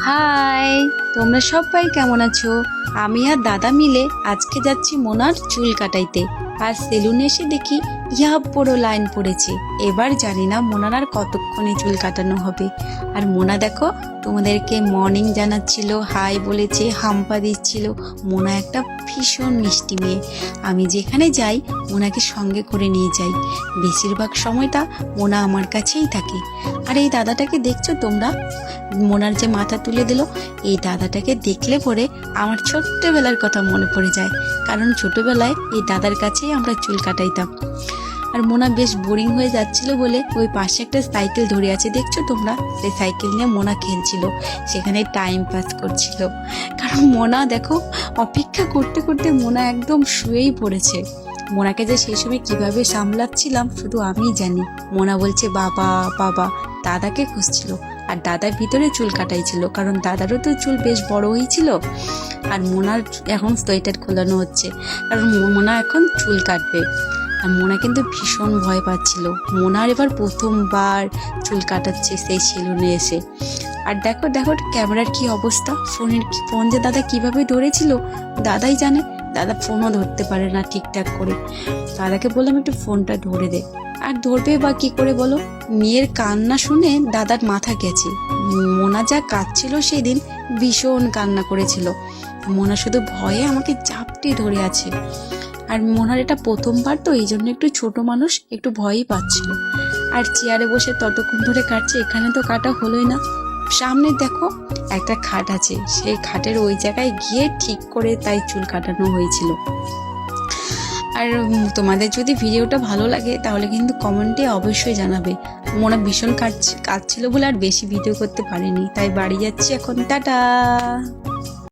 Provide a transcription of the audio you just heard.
High তোমরা সবাই কেমন আছো? আমি আর দাদা মিলে আজকে যাচ্ছি মোনার চুল কাটাইতে। আর সেলুনে এসে দেখি ইয়া বড় লাইন পড়েছে। এবার জানি না মোনার আর কতক্ষণে চুল কাটানো হবে। আর মোনা দেখো, তোমাদেরকে মর্নিং জানাচ্ছিল হাই বলেছে, হাম্পা দিচ্ছিল। মোনা একটা ভীষণ মিষ্টি মেয়ে। আমি যেখানে যাই, মোনাকে সঙ্গে করে নিয়ে যাই। বেশিরভাগ সময়টা মোনা আমার কাছেই থাকে। আর এই দাদাটাকে দেখছ তোমরা? মোনার যে মাথা তুলে দিল, এই দাদাটাকে দেখলে পরে আমার ছোট্টবেলার কথা মনে পড়ে যায়। কারণ ছোটবেলায় এই দাদার কাছেই আমরা চুল কাটাইতাম। আর মোনা বেশ বোরিং হয়ে যাচ্ছিল বলে ওই পাশে একটা সাইকেল ধরে আছে, দেখছ তোমরা? সেই সাইকেল নিয়ে মোনা খেলছিল, সেখানে টাইম পাস করছিল। কারণ মোনা দেখো, অপেক্ষা করতে করতে মোনা একদম শুয়েই পড়েছে। মোনাকে যে সেই সময় কীভাবে সামলাচ্ছিলাম শুধু আমিই জানি। মোনা বলছে, বাবা বাবা। দাদাকে খুঁজছিল। আর দাদার ভিতরে চুল কাটাইছিল কারণ দাদারও তো চুল বেশ বড় হয়েছিল আর মোনার এখন সোয়েটার খোলানো হচ্ছে, কারণ মোনা এখন চুল কাটবে। আর মোনা কিন্তু ভীষণ ভয় পাচ্ছিল। মোনার এবার প্রথমবার চুল কাটাচ্ছে সেই সেলুনে এসে। আর দেখো দেখো, ক্যামেরার কি অবস্থা? ফোনের কি- ফোন যে দাদা কীভাবে ধরেছিল? দাদাই জানে। দাদা ফোনও ধরতে পারে না ঠিকঠাক করে। দাদাকে বললাম, একটু ফোনটা ধরে দে। আর ধরবে বা কি করে বলো? মেয়ের কান্না শুনে দাদার মাথা গেছে। মোনা যা কাঁদছিল সেদিন ভীষণ কান্না করেছিল। মোনা শুধু ভয়ে আমাকে জাপটে ধরে আছে। আর মোনার এটা প্রথমবার তো এই জন্য একটু ছোট মানুষ একটু ভয়ই পাচ্ছিল। আর চেয়ারে বসে ততক্ষণ ধরে কাটছে, এখানে তো কাটা হলোই না। সামনে দেখো, একটা খাট আছে। সেই খাটের ওই জায়গায় গিয়ে ঠিক করে তাই চুল কাটানো হয়েছিল। আর তোমাদের যদি ভিডিওটা ভালো লাগে, তাহলে কিন্তু কমেন্টে অবশ্যই জানাবে। মনে ভীষণ কাজ কাজ ছিল বলে আর বেশি ভিডিও করতে পারিনি। তাই বাড়ি যাচ্ছি এখন। টাটা!